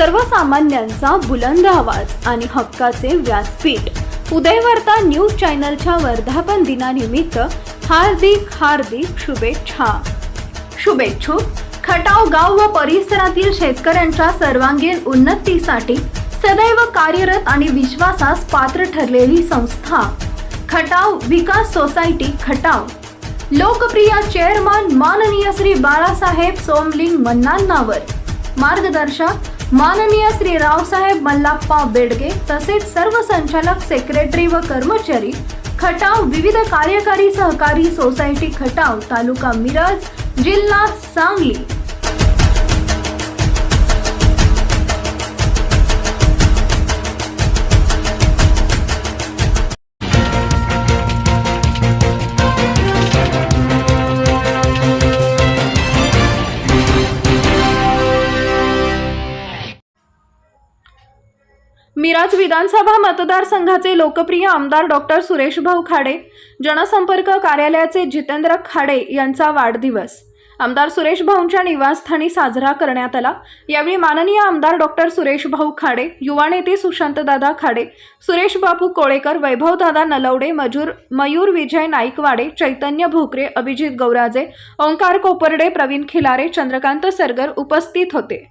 सर्वसामान्यांचा बुलंद आवाज आणि हक्काचे व्यासपीठ. उदयवार्ता न्यूज चॅनलच्या वर्धापन दिनानिमित्त हार्दिक हार्दिक शुभेच्छा. शुभेच्छुक खटाव गाव व परिसरातील शेतकऱ्यांच्या सर्वांगीण उन्नतीसाठी सदैव कार्यरत आणि विश्वासास पात्र ठरलेली संस्था खटाव विकास सोसायटी खटाव. लोकप्रिय चेअरमन माननीय श्री बाळासाहेब सोमलिंग मन्नांनावर मार्गदर्शक माननीय श्री रावसाहेब मल्लाप्पा बेडगे तसेच सर्व संचालक सेक्रेटरी व कर्मचारी खटाव विविध कार्यकारी सहकारी सोसायटी खटाव तालुका मिरज जिल्हा सांगली. मिराज विधानसभा मतदारसंघाचे लोकप्रिय आमदार डॉक्टर सुरेशभाऊ खाडे जनसंपर्क कार्यालयाचे जितेंद्र खाडे यांचा वाढदिवस. आमदार सुरेश भाऊंच्या निवासस्थानी साजरा करण्यात आला. यावेळी माननीय आमदार डॉक्टर सुरेश भाऊ खाडे युवा नेते सुशांतदादा खाडे सुरेश बापू कोळेकर वैभवदादा नलवडे मजूर मयूर विजय नाईकवाडे चैतन्य भोकरे अभिजित गौराजे ओंकार कोपर्डे प्रवीण खिलारे चंद्रकांत सरगर उपस्थित होते.